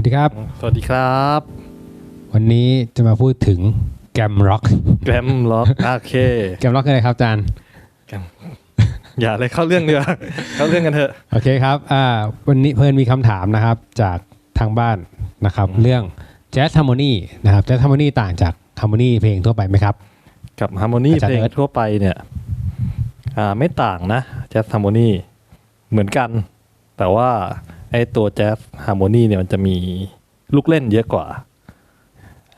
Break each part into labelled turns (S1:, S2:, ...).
S1: วัสดีครับ
S2: สวัสดีครับ
S1: วันนี้จะมาพูดถึงแกมร็อก
S2: แกรมล็อกโอเค
S1: แกมร็อกคืออะไรครับอาจารย์
S2: อย่าเลยเข้าเรื่องเดียวาเข้าเรื่องกันเถอะ
S1: โอเคครับ อ่า วันนี้เพิ่นมีคำถามนะครับ จากทางบ้านนะครับ เรื่องแจ๊สฮาร์โมนีนะครับแจ๊สฮาร์โมนีต่างจากฮาร์โมนีเพลงทั่วไปไหมครับ
S2: กับฮาร์โมนี
S1: อาจารย์
S2: เพลง
S1: เอิร์ธ
S2: ทั่วไปเนี่ย อ่า ไม่ต่างนะแจ๊สฮาร์โมนีเหมือนกัน แต่ว่า ไอ้ตัวแจ๊สฮาร์โมนีเนี่ยมันจะมีลูกเล่นเยอะกว่า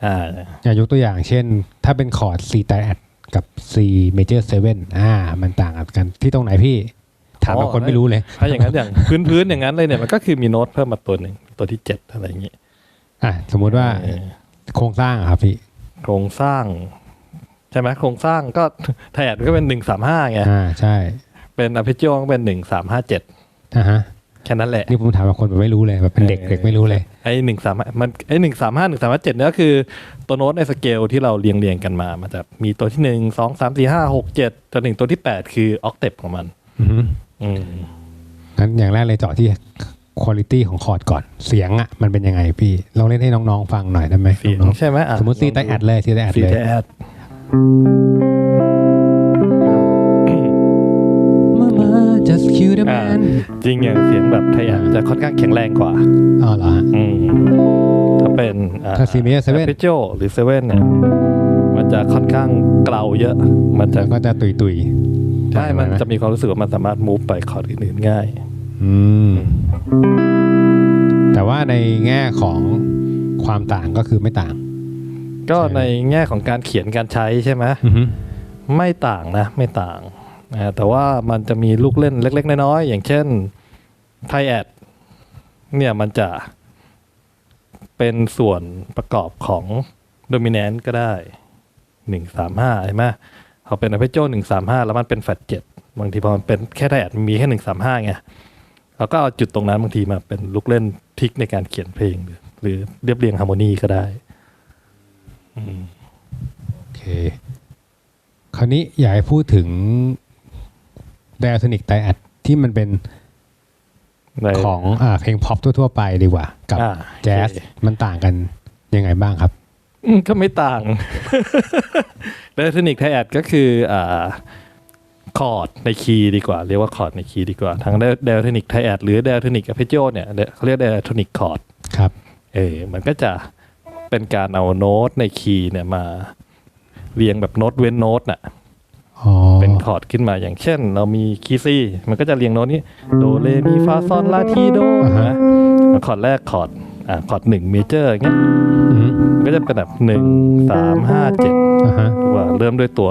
S2: อ่า
S1: อย่างยกตัวอย่างเช่น ถ้าเป็นคอร์ด C ไตแอดกับ C major 7อ่า มันต่างกันที่ตรงไหนพี่ ถามแบบคนไม่รู้เลย
S2: ถ้าอย่างนั้นอย่างพื้นๆอย่างนั้นเลยเนี่ยมันก็คือมีโน้ตเพิ่มมาตัวหนึ่งตัวที่เจ็ดอะไรอย่างงี้
S1: อะสมมุติว่า
S2: เออ
S1: โครงสร้างอะครับพี่
S2: โครงสร้าง ใช่ไหมโครงสร้างก็แทนก็เป็นหนึ่งสามห้าไง
S1: อ่าใช่
S2: เป็นอภิจิก็เป็นหนึ่งสามห้าเจ็ด
S1: อ่าฮะ
S2: แค่นั้นแหละ
S1: นี่ผมถามแบบคนแบบไม่รู้เลยแบบเป็นเด็กเด็กไม่รู้เลย
S2: ไอ้หนึ่งสามมันไอ้หนึ่งสามห้าหนึ่งสามห้าเจ็ดเนี่ยก็คือตัวโน้ตในสเกลที่เราเรียงเรียงๆกันมามันจะมีตัวที่หนึ่งสองสามสี่ห้าหกเจ็ดจนถึงตัวที่แปดคือออกเทปของมัน
S1: อือฮึ
S2: อืม
S1: งั้นอย่างแรกเลยเจาะที่คุณภาพของคอร์ดก่อนเสียงอะมันเป็นยังไงพี่ลองเล่นให้น้องๆฟังหน่อยได้ไหม
S2: เสียง
S1: น้อง
S2: ใช่ไหมอะ
S1: ๆสมมติซีไตแอดเลยซีไตแอด
S2: ซี
S1: เลย
S2: ไตแอด
S1: just kill the
S2: อ่า
S1: man
S2: จริงอย่างเสียงแบบไทยอะจะค่อนข้างแข็งแรงกว่า
S1: อ๋อเหรอฮะ
S2: อืมถ้าเป็นอ่
S1: ถ้า C major 7
S2: อภิจิหรือเซเว่นเนี่ยมันจะค่อนข้างเกลาเยอะ มันจะ
S1: แล้วก็จะตุยตุย
S2: ใช่มันจะมีความรู้สึกว่ามันสามารถมูฟไปคอร์ดอื่นๆง่าย
S1: ๆอืม แต่ว่าในแง่ของความต่างก็คือไม่ต่าง
S2: ก็
S1: ใช่
S2: ในแง่ของการเขียนการใช้ใช่ไหม
S1: อือฮึ
S2: ไม่ต่างนะ ไม่ต่างนะ แต่ว่ามันจะมีลูกเล่นเล็ก ๆ น้อยๆอย่างเช่นไทแอดเนี่ยมันจะเป็นส่วนประกอบของโดมิ n น n ก็ได้หนึ่งสามห้าใช่ไหมเขาเป็นอ p พ g โจหนึ่งสามห้าแล้วมันเป็นแฟลเจ็ดบางทีพอมันเป็นแค่ไทแอดมีแค่หนึ่งสามห้าไงเราก็เอาจุดตรงนั้นบางทีมาเป็นลูกเล่นทิกในการเขียนเพลง หรือหรือเรียบเรียงฮาร์โมนีก็ได้
S1: โอเค คราวนี้อยากให้พูดถึง ไดอะโทนิกไตแอดที่มันเป็น
S2: ใน
S1: ของอ่าเพลงพ็อปทั่ว ๆ ไปดีกว่า กับ
S2: อ่า
S1: แจ๊ส
S2: โอเค
S1: มันต่างกันยังไงบ้างครับ
S2: อืมก็ไม่ต่างเดลทนิกไทแอดก็คืออ่าคอร์ดในคีย์ดีกว่า เรียกว่าคอร์ดในคีย์ดีกว่าทั้งเดลทนิกไทแอดหรือเดลทนิกอ p พ g โ o เนี่ยเขาเรียกเดลทนิกคอร์ด
S1: ครับ
S2: เออมันก็จะเป็นการเอาโน้ตในคีย์เนี่ยมาเรียงแบบโน้ตเว้นโน้ตน่ะ
S1: อ๋อ
S2: เป็น คอร์ดขึ้นมาอย่างเช่น เรามีคีย์ซีมันก็จะเรียงโน้ตนี้โดเรมีฟาซอนลาทีโดนะคอร์ดแรกคอร์ดอ่าคอร์ดหนึ่งเมเจอร์เงี้ย
S1: อือฮึ
S2: มันก็จะเป็นแบบหนึ่งสามห้าเจ็ด
S1: อ่าฮะ
S2: ว่าเริ่มด้วยตัว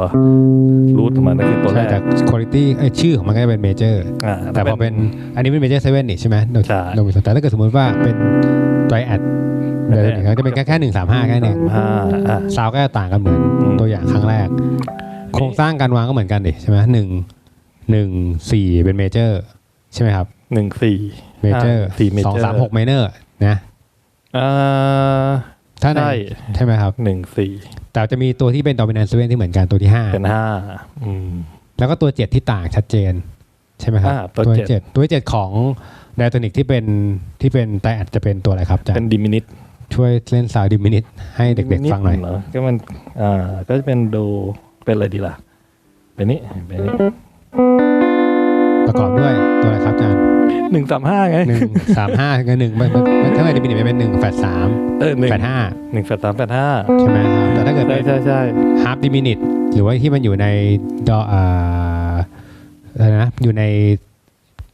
S2: รูทของมันก็คือตัวแร
S1: ใช่
S2: ก
S1: แต่คุณภาพไอยชื่อของมันก็จะเป็นเมเจอร์
S2: อ่า
S1: แต่พอเป็นอันนี้เป็นเมเจอร์เซเว่นนี่ใช่ไหมโดย
S2: ใช่
S1: โดยมีส่วนแต่ถ้าเกิดสมมติว่าเป็นไตแอดเดี๋ยวเขาจะเป็นแค่แค่หนึ่งสามห้าแค่หนึ่ง
S2: ห้าอ่า
S1: ซาวก็จะต่างกันเหมือน
S2: อืม
S1: ตัวอย่างครั้งแรก โครงสร้างการวางก็เหมือนกันดิใช่ไหมหนึ่งหนึ่งสี่เป็นเมเจอร์ใช่ไหมครับ
S2: หนึ่งสี่
S1: เมเจอร์
S2: สี่เม
S1: สอง
S2: เจอร์
S1: สามหกไมเนอร์นะ
S2: อ่า
S1: ถ้าใน
S2: ใช่
S1: ใช่ไหมครับ
S2: หนึ่งสี่
S1: แต่จะมีตัวที่เป็น dominant seven ที่เหมือนกันตัวที่ห้า
S2: เป็นห้าอืม
S1: แล้วก็ตัวเจ็ดที่ต่างชัดเจน ใช่ไหมครับ
S2: อ่าตัวเจ็ด
S1: เจ็ดตัวเจ็ดของไดอะโทนิกที่เป็นที่เป็นไตแอดจะเป็นตัวอะไรครับอาจาร
S2: เป็น
S1: ย์
S2: ดิมินิต
S1: ช่วยเล่นซาวดิมินิทให้เด็กๆฟังหน่อย
S2: เหรอก็มันอ่าก็จะเป็นโด เป็นอะไรดีล่ะ เป็นนี้เป็นนี้
S1: ประกอบด้วยตัวอะไรครับอาจารย์
S2: หนึ่งสามห้าไง
S1: หนึ่งสามห้ากับหนึ่งมันมันมันถ้าเกิดดิมินิทมันเป็นหนึ่งแฟดสาม
S2: เออหนึ่ง
S1: แฟดห้า
S2: หนึ่งแปดสามแปดห้า
S1: ใช่ไหมครับแต่ถ้าเกิด
S2: ใช่
S1: เป็น
S2: ใช่ใช่
S1: ฮาร์ d ดิมินิทหรือว่าที่มันอยู่ในดออ่าอะไรนะอยู่ใน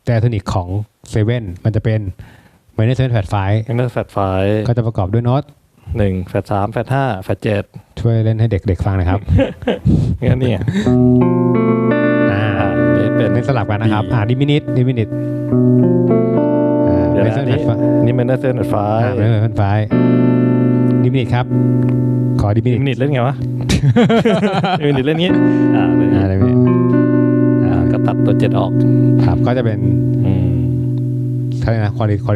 S1: ไดอะโทนิกของเซเว่นมันจะเป็นไมเนอร์เซเว่นแฟดไฟ
S2: ยังได้แฟดไฟ
S1: ก็จะประกอบด้วยโน้ต
S2: หนึ่งแฟดสามแฟดห้าแฟดเจ็ด
S1: ช่วยเล่นให้เด็กๆฟังหนะครับ
S2: งั้นเนี่ย
S1: อ่า
S2: อ่าเป็นเป็น
S1: เล่นสลับกันนะครับ อ่าดิมินิทดิมินิทอ่า
S2: เดี๋ยว
S1: ไม่
S2: นะ
S1: ใช่
S2: อันนี้
S1: แฟดไฟ
S2: นี่มันได้เส้นแฟดไฟ
S1: อ่าไม่ใช่แฟดไฟดิมินิทครับ ขอดิมินิ
S2: มิ
S1: ท
S2: นิทเล่นไงวะมินิทเล่นงี้อ่าเลย
S1: อ่าดิมินิท
S2: อ่าก็ตัดตัวเจ็ดออก
S1: ครับก็จะเป็น
S2: อืม
S1: เขาเรียกนะคุณภาพค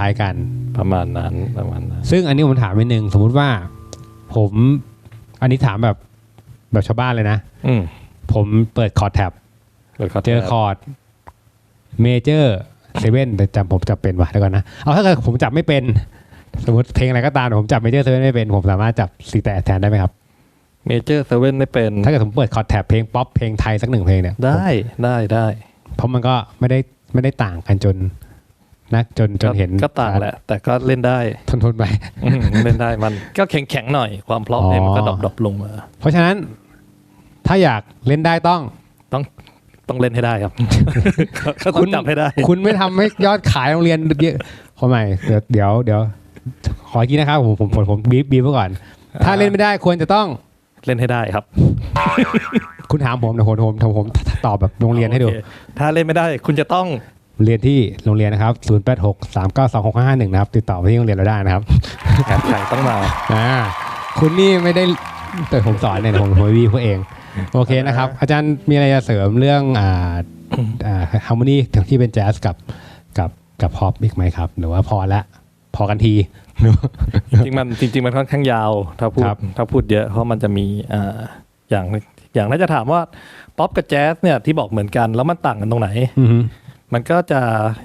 S1: ล้ายๆกัน
S2: ประมาณนั้นประมาณนั้น
S1: ซึ่งอันนี้ผมถามนิดนึงสมมุติว่า ผมอันนี้ถามแบบแบบชาวบ้านเลยนะ
S2: อืม
S1: ผมเปิดคอร์ดแท็บ
S2: ปิดข้
S1: เจอคอร์ดเมเจอร์เซเว่นแต่จำผมจับเป็นวะเดี๋ยวก่อนนะ เอาถ้าเกิดผมจับไม่เป็น สมมติเพลงอะไรก็ตามแต่ผมจับเมเจอร์เซเว่นไม่เป็น ผมสามารถจับซีแต่แทนได้ไหมครับ
S2: เมเจอร์เซเว่นไม่เป็น
S1: ถ้าเกิดผมเปิดคอร์ดแท็บเพลงป๊อปเพลงไทยสักหนึ่งเพลงเนี่ย
S2: ได้ได้ได้
S1: เพราะมันก็ไม่ได้ไม่ได้ต่างกันจน นะจนจนเห็น
S2: ก็ต่างแหละ แต่ก็เล่นได้
S1: ทนทนไป
S2: อืมเล่นได้มันก็แข็งแข็งๆหน่อยความเพราะ
S1: อ๋อ
S2: เพลงมันก็ดรอปๆลงมา
S1: เพราะฉะนั้นถ้าอยากเล่นได้ต้อง
S2: ต้องเล่นให้ได้ครับก็ต้องจับให้ได้
S1: คุณไม่ทำให้ยอดขายโรงเรียนเยอะขอใหม่เดี๋ยวเดี๋ยวเดี๋ยวขออีกทีนะครับผมผมผมผมบีบบีบไว้ก่อน ถ้าเล่นไม่ได้ควรจะต้อง
S2: เล่นให้ได้ครับ
S1: คุณถามผมเดี๋ยวผมผมผมผมตอบแบบโรงเรียนให้ดู
S2: โอคถ้าเล่นไม่ได้ คุณจะต้อง
S1: เรียนที่โรงเรียนนะครับ 0 8 6 3 9 2 6 5 5 1 นะครับ ติดต่อไปที่โรงเรียนเราได้นะครับ
S2: งานไข่ต้องมา
S1: อ่าคุณนี่ไม่ได้แต่ผมสอนเนี่ยผมผมวีพวกเอง โอเคนะครับ อาจารย์มีอะไรจะเสริมเรื่องอ่าอ่าฮาร์โมนีที่เป็นแจ๊สกับกับกับพอปอีกไหมครับ หรือว่าพอละพอกันทีหรือว่า
S2: จริงๆมันจริง ๆ มันค่อนข้างยาวถ้าพูด
S1: ครับ
S2: ถ้าพูดเยอะเพราะมันจะมีอ่าอย่างอย่างน่าจะถามว่าป๊อปกับแจ๊สเนี่ยที่บอกเหมือนกันแล้วมันต่างกันตรงไหน
S1: อือฮึ
S2: มันก็จะ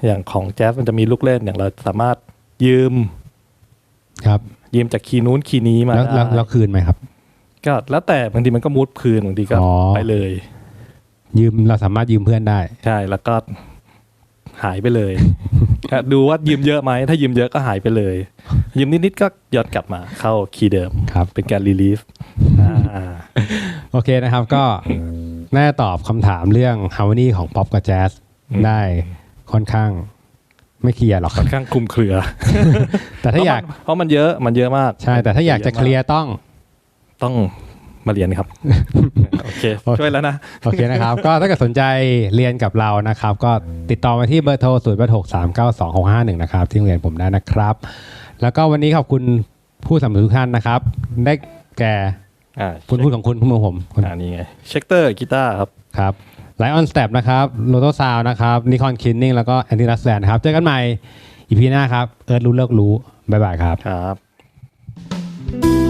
S2: อย่างของแจ๊สมันจะมีลูกเล่นอย่างเราสามารถยืม
S1: ครับ
S2: ยืมจากคีย์นู้นคีย์นี้มา
S1: แล้วแล้ว
S2: ได้
S1: แล้วคืนไหมครับ
S2: ก็แล้วแต่บางทีมันก็มูดคืนบางทีก็
S1: อ๋อ
S2: ไปเลย
S1: ยืมเราสามารถยืมเพื่อนได้
S2: ใช่แล้วก็หายไปเลยอะดูว่ายืมเยอะไหมถ้ายืมเยอะก็หายไปเลย ยืมนิดๆก็ย้อนกลับมาเข้าคีย์เดิม
S1: ครับ
S2: เป็นการรีลีฟอ่า
S1: โอเคนะครับก็ น่าจะตอบคำถามเรื่องฮาร์โมนีของป๊อปกับแจ๊ส ได้ค่อนข้างไม่เคลียร์หรอก
S2: ค่อนข้างคลุมเครือ
S1: แต่ถ้าอยาก
S2: เพราะมันเยอะมันเยอะมาก
S1: ใช่ แต่ถ้าอยากจะเคลียร์ต้อง
S2: ต้องมาเรียนครับ โอเค ช่วยแล้วนะ
S1: โอเคนะครับ ก็ถ้าเกิดสนใจเรียนกับเรานะครับ ก็ติดต่อมาที่เบอร์โทร0 8 6 3 9 2 6 5 1นะครับ ที่โรงเรียนผมได้นะครับ แล้วก็วันนี้ขอบคุณผู้สนับสนุนทุกท่านนะครับ ได้แก่
S2: อ่า
S1: คุณพูดของคุณคุณมือผมคุณ
S2: อ่านี่ไง เช็คเตอร์กีตาร์ครับ
S1: ครับ ไลออนสเตปนะครับโลโตซาวนะครับนิคอนคินนิ่งแล้วก็แอนตี้รัสแลนด์ครับ เจอกันใหม่อีพีหน้าครับ เอิร์ธรู้เลิกรู้ บ๊ายบายครับ
S2: ครับ